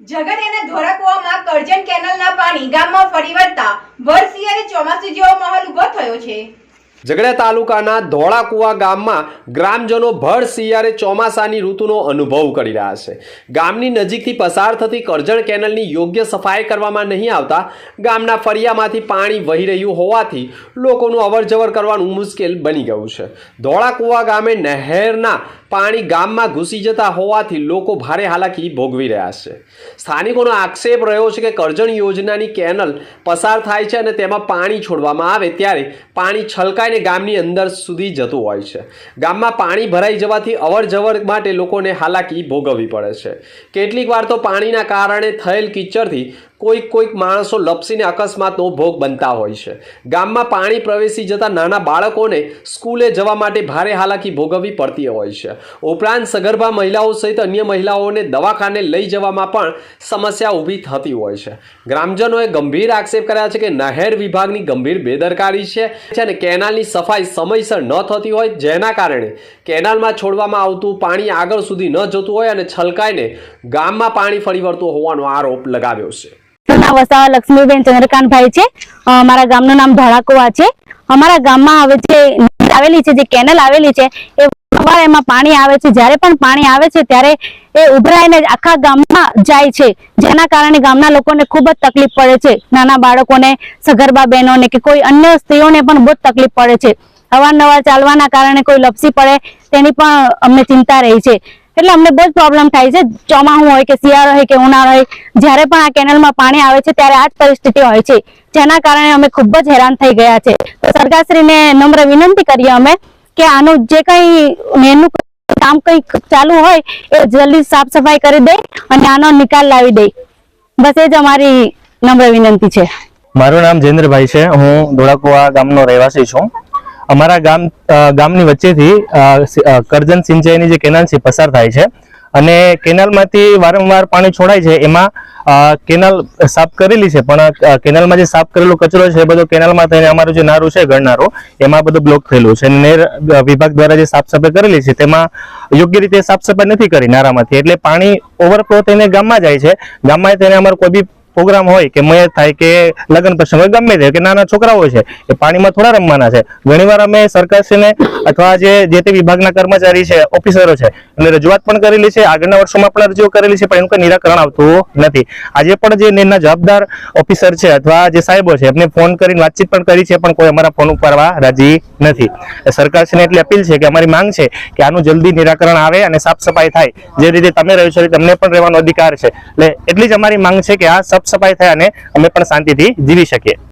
ઝઘડિયાના ધોરાકુવામાં કરજણ કેનાલના પાણી ગામમાં ફરી વળતા વરસિયારે ચોમાસુ જેવો માહોલ ઊભો થયો છે. ઝઘડા તાલુકાના ધોળાકુવા ગામમાં ગ્રામજનો ભર શિયાળે ચોમાસાની ઋતુનો અનુભવ કરી રહ્યા છે. ગામની નજીકથી પસાર થતી કરજણ કેનલની યોગ્ય સફાઈ કરવામાં નહીં આવતા ગામના ફળિયામાંથી પાણી વહી રહ્યું હોવાથી લોકોનું અવરજવર કરવાનું મુશ્કેલ બની ગયું છે. ધોળાકુવા ગામે નહેરના પાણી ગામમાં ઘૂસી જતા હોવાથી લોકો ભારે હાલાકી ભોગવી રહ્યા છે. સ્થાનિકોનો આક્ષેપ રહ્યો છે કે કરજણ યોજનાની કેનલ પસાર થાય છે અને તેમાં પાણી છોડવામાં આવે ત્યારે પાણી છલકાઈને ગામની અંદર સુધી જતું હોય છે. ગામમાં પાણી ભરાઈ જવાથી અવર જવર માટે લોકોને હાલાકી ભોગવવી પડે છે. કેટલીક વાર તો પાણીના કારણે થયેલ કિચડથી કોઈક કોઈક માણસો લપસીને અકસ્માતનો ભોગ બનતા હોય છે. ગામમાં પાણી પ્રવેશી જતા નાના બાળકોને સ્કૂલે જવા માટે ભારે હાલાકી ભોગવવી પડતી હોય છે. ઉપરાંત સગર્ભા મહિલાઓ સહિત અન્ય મહિલાઓને દવાખાને લઈ જવામાં પણ સમસ્યા ઊભી થતી હોય છે. ગ્રામજનોએ ગંભીર આક્ષેપ કર્યા છે કે નહેર વિભાગની ગંભીર બેદરકારી છે અને કેનાલની સફાઈ સમયસર ન થતી હોય, જેના કારણે કેનાલમાં છોડવામાં આવતું પાણી આગળ સુધી ન જતું હોય અને છલકાઈને ગામમાં પાણી ફરી વળતું હોવાનો આરોપ લગાવ્યો છે. નામ વસાવા લક્ષ્મીબેન ચંદ્રકાંતભાઈ છે. અમારા મારા ગામનું નામ ધોળાકુવા છે. અમારા ગામમાં હવે જે આવેલી છે, જે કેનલ આવેલી છે, એ એમાં પાણી આવે છે. જ્યારે પણ પાણી આવે છે, ત્યારે એ ઉભરાઈને આખા ગામમાં જાય છે. જેના કારણે ગામના લોકોને ખૂબ જ તકલીફ પડે છે. નાના બાળકોને, સગર્ભા બહેનોને કે કોઈ અન્ય સ્ત્રીઓને પણ બહુ તકલીફ પડે છે. અવારનવાર ચાલવાના કારણે કોઈ લપસી પડે, તેની પણ અમને ચિંતા રહી છે. એટલે અમને બહુ પ્રોબ્લેમ થાય છે. ચોમાસું હોય કે શિયાળો હોય કે ઉનાળો હોય, જ્યારે પણ આ કેનલમાં પાણી આવે છે, ત્યારે આ જ પરિસ્થિતિ હોય છે. જેના કારણે અમે ખૂબ જ હેરાન થઈ ગયા છે. તો સરકારશ્રીને નમ્ર વિનંતી કરીએ અમે કે આનું જે કંઈ નહેરનું કામ કંઈ ચાલુ હોય, એ જલ્દી સાફ સફાઈ કરી દે અને આનો નિકાલ લાવી દે. બસ એ જ અમારી નમ્ર વિનંતી છે. મારું નામ જયેન્દ્રભાઈ છે. હું ધોળાકુવા ગામનો રહેવાસી છું. અમારા ગામ ગામની વચ્ચેથી કરજન સિંચાઈની જે કેનાલ છે પસાર થાય છે અને કેનાલમાંથી વારંવાર પાણી છોડાય છે. એમાં કેનાલ સાફ કરેલી છે, પણ કેનાલમાં જે સાફ કરેલો કચરો છે, એ બધો કેનાલમાં થઈને અમારું જે નારું છે ગણનારો એમાં બધું બ્લોક થયેલું છે. નેર વિભાગ દ્વારા જે સાફ સફાઈ કરેલી છે, તેમાં યોગ્ય રીતે સાફ સફાઈ નથી કરી નારામાંથી. એટલે પાણી ઓવરફ્લો થઈને ગામમાં જાય છે. ગામમાં થઈને અમારું કોઈ બી પ્રોગ્રામ હોય કે મયત થાય કે લગ્ન પ્રસંગ હોય, ગમે તે કે નાના છોકરાઓ છે, એ પાણીમાં થોડા રમવાના છે. ઘણીવાર અમે સરકારશ્રીને અથવા જે તે વિભાગના કર્મચારી છે, ઓફિસરો છે, એમને રજૂઆત પણ કરેલી છે, આગળના વર્ષોમાં પણ રજૂ કરેલી છે, પણ એનું કોઈ નિરાકરણ આવતું નથી. આજે પણ જે નેના જવાબદાર ઓફિસર છે અથવા જે સાહેબો છે, એમને ફોન કરીને વાતચીત પણ કરી છે, પણ કોઈ અમારા ફોન ઉપાડવા રાજી નથી. સરકારશ્રીને એટલી અપીલ છે કે અમારી માંગ છે કે આનું જલ્દી નિરાકરણ આવે અને સાફ સફાઈ થાય. જે રીતે તમે રહ્યો છો તમને પણ રહેવાનો અધિકાર છે. એટલે એટલી જ અમારી માંગ છે કે આ સાફ સફાઈ થાય અને અમે પણ શાંતિથી જીવી શકીએ.